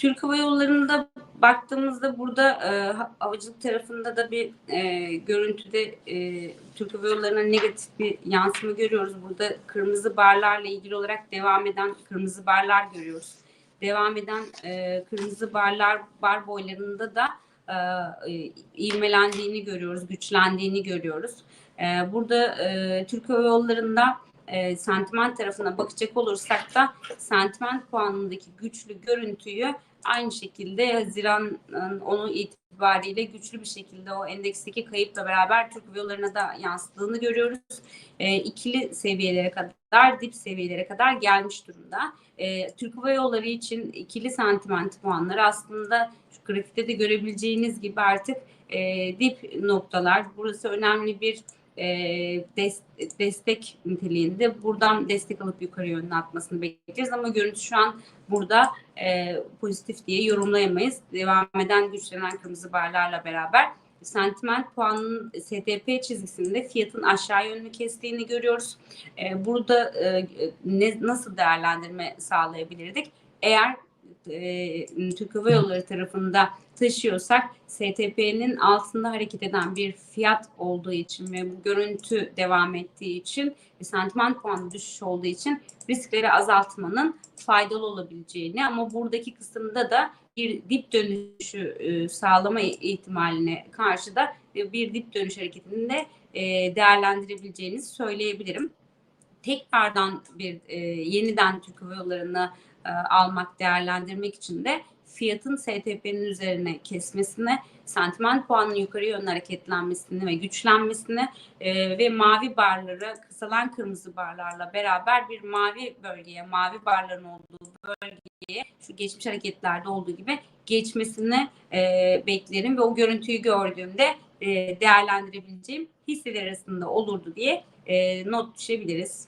Türk Hava Yolları'nda baktığımızda burada e, ha- havacılık tarafında da bir e, görüntüde e, Türk Hava Yolları'na negatif bir yansıma görüyoruz. Burada kırmızı barlarla ilgili olarak devam eden kırmızı barlar görüyoruz. Devam eden e, kırmızı barlar bar boylarında da e, e, ivmelendiğini görüyoruz, güçlendiğini görüyoruz. E, burada e, Türk Hava Yolları'nda e, sentiment tarafına bakacak olursak da sentiment puanındaki güçlü görüntüyü aynı şekilde Haziran'ın onu itibariyle güçlü bir şekilde o endeksteki kayıpla beraber Türk Hava Yolları'na da yansıdığını görüyoruz. E, ikili seviyelere kadar, dip seviyelere kadar gelmiş durumda. E, Türk Hava Yolları için ikili sentiment puanları aslında şu grafikte de görebileceğiniz gibi artık e, dip noktalar. Burası önemli bir e, des- destek niteliğinde. Buradan destek alıp yukarı yönlü atmasını bekleyeceğiz ama görüntü şu an burada e, pozitif diye yorumlayamayız. Devam eden güçlenen kırmızı barlarla beraber sentiment puanının STP çizgisinde fiyatın aşağı yönlü kestiğini görüyoruz. E, burada nasıl değerlendirme sağlayabilirdik? Eğer e, Türk Hava Yolları tarafında taşıyorsak STP'nin altında hareket eden bir fiyat olduğu için ve bu görüntü devam ettiği için ve sentiment puanı düşüş olduğu için riskleri azaltmanın faydalı olabileceğini ama buradaki kısımda da bir dip dönüşü e, sağlama ihtimaline karşı da bir dip dönüş hareketini de e, değerlendirebileceğinizi söyleyebilirim. Tekrardan bir e, yeniden Türk Hava Yolları'nı e, almak, değerlendirmek için de fiyatın STP'nin üzerine kesmesine, sentiment puanının yukarı yönlü hareketlenmesini ve güçlenmesini e, ve mavi barları kısalan kırmızı barlarla beraber bir mavi bölgeye, mavi barların olduğu bölgeye şu geçmiş hareketlerde olduğu gibi geçmesini e, beklerim ve o görüntüyü gördüğümde e, değerlendirebileceğim hisseler arasında olurdu diye e, not düşebiliriz.